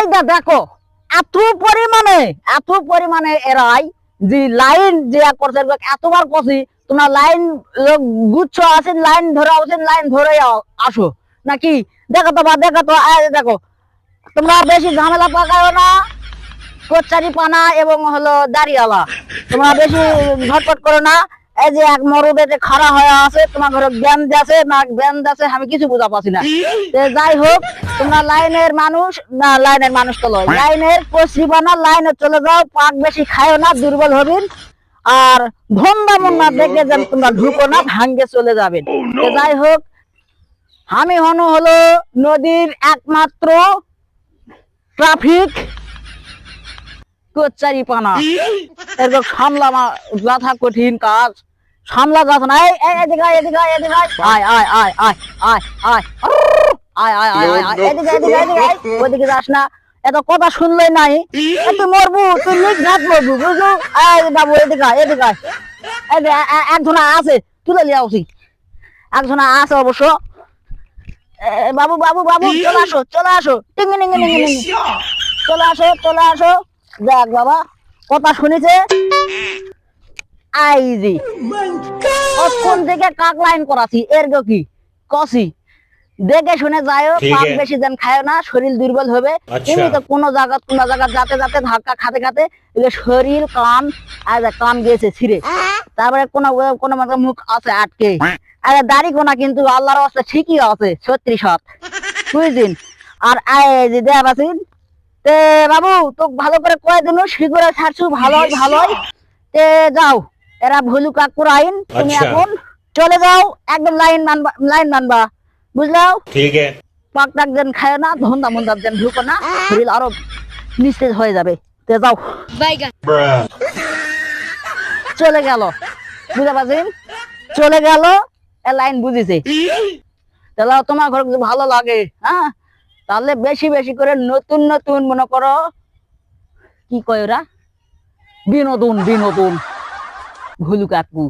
এইটা দেখো, এত পরিমাণে এত পরিমাণে এরাই যে লাইন যে করছে এতবার কষি তোমরা লাইন গুচ্ছ আছে লাইন ধরে আছেন, লাইন ধরে আসো। নাকি? দেখো তো বা, দেখো তো দেখো, তোমরা বেশি ঝামেলা পাকাও না কোচারি পানা এবং হলো দাড়িওয়ালা। তোমরা বেশি ঝটপট করো না এই যে এক মরদে যে খাড়া হয়ে আছে তোমার ঘরে জ্ঞান আছে না জ্ঞান আছে আমি কিছু বুঝা পাচ্ছি না। যাই হোক তোমরা লাইনের মানুষ না লাইনের মানুষ তো লয়। লাইনের বানা লাইনে চলে যাও পাক বেশি খায়ও না দুর্বল হবেন আর ভন্দা মন্দা দেখে যেন তোমরা ঢুকো না ভাঙ্গে চলে যাবেন যাই হোক আমি হনু হলো নদীর একমাত্র ট্রাফিক কোচারি পানা এরকম সামলা মা- গাথা কঠিন কাজ। সামলা গাছ না। এই এই, এদিকে আয়, এদিকে আয়, এদিকে আয়। আয় আয় আয় আয় আয় আয়। আয় আয় আয় আয় আয়। এদিকে এদিকে এদিকে আয়। ওইদিকে যাস না। এত কথা শুনলেই নাই। তুই মরবু তুই নিজ ঘাট মরবু বুঝলো এই বাবু এদিকে আয়, এদিকে আয়। একজনা আছে তুলে লিয়া উচিত একজনা আছে অবশ্য। বাবু বাবু বাবু চলে আসো চলে আসো। টিঙ্গি টিঙ্গি টিঙ্গি টিঙ্গি। চলে আসো চলে আসো। দেখ বাবা কথা শুনেছে? আইজি। কোন থেকে কাক লাইন করাছি এর কি? কসি। দেখে শুনে ঠিক পাক বেশি দেন খায় না শরীর দুর্বল হবে। আচ্ছা। এমনি তো কোনো জায়গা কোনো জায়গা যাতে যাতে ধাক্কা খাতে খাতে শরীর কান আর কান গেছে ছিঁড়ে। তারপরে কোন কোন মুখ আছে আটকে। আরে দাড়ি কোনা কিন্তু আল্লাহর রাস্তা ঠিকই আছে ছত্রিশ হাত। বুঝছেন? আর আয় দেয়া বাসিন তে বাবু তো ভালো করে কয়ে দিন শিগরে ছাড়ছু ভালোই ভালোই। তে যাও। এরা ভুলু কাকুর আইন তুমি আচ্ছা। এখন চলে যাও একদম লাইন মানবা লাইন মানবা। বুঝলাও? ঠিক আছে। পাক টাক যেন খায় না ধন্দা মন্দা যেন ঢুকো না শরীর আরও নিস্তেজ হয়ে যাবে। তে যাও। চলে গেল। বুঝতে পারছেন? চলে গেল এ লাইন বুঝেছে। তাহলে তোমার ঘর ভালো লাগে হ্যাঁ? তাহলে বেশি বেশি করে নতুন নতুন মনে করো কি কয় ওরা? বিনোদন বিনোদন। ভুলু কাকু